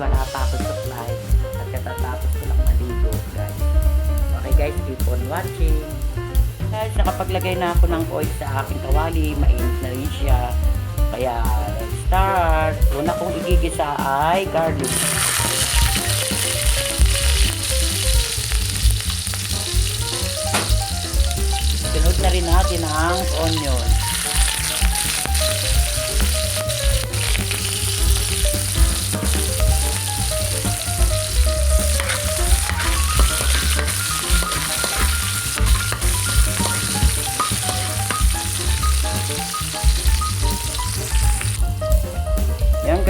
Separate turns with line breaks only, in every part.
wala pa ako supply at katatapos ko lang maligo guys. Okay guys, keep on watching. Guys, nakapaglagay na ako ng oil sa aking kawali. Mainit na rin siya. Kaya, start. Una kong igigisa ay garlic. Sunod na rin natin ang onion.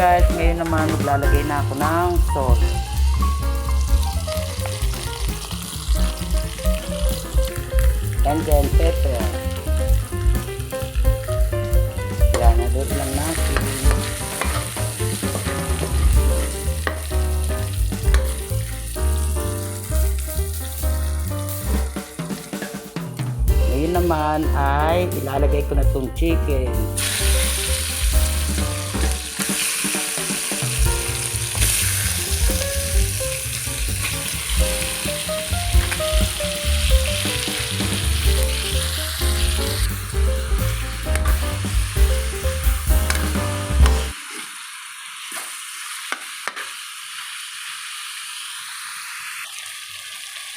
Guys, ngayon naman maglalagay na ako ng sauce. And then pepper. Yan, nadot lang natin. Ngayon naman ay ilalagay ko na itong chicken.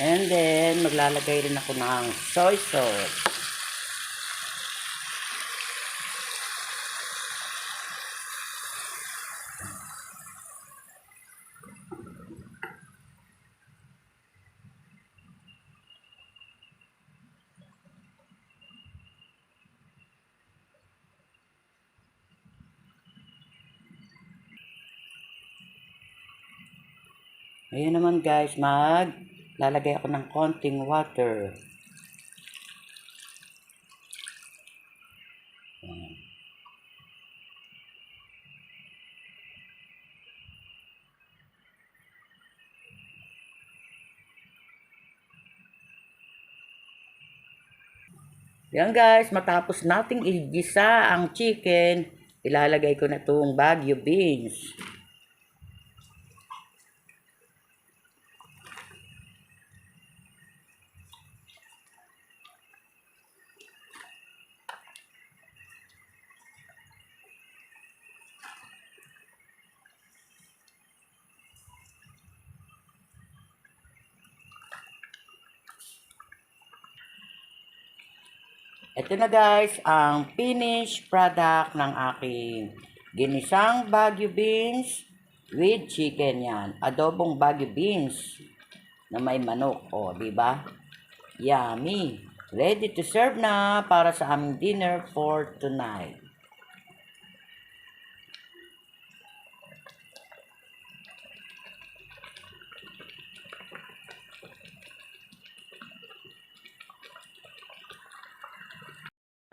And then, maglalagay rin ako ng soy sauce. Ngayon naman guys, mag lalagay ako ng konting water. Yan guys, matapos nating igisa ang chicken, ilalagay ko na itong Baguio beans. Ito na guys, ang finished product ng aking ginisang Baguio beans with chicken yan. Adobong Baguio beans na may manok. O, di ba? Yummy! Ready to serve na para sa aming dinner for tonight.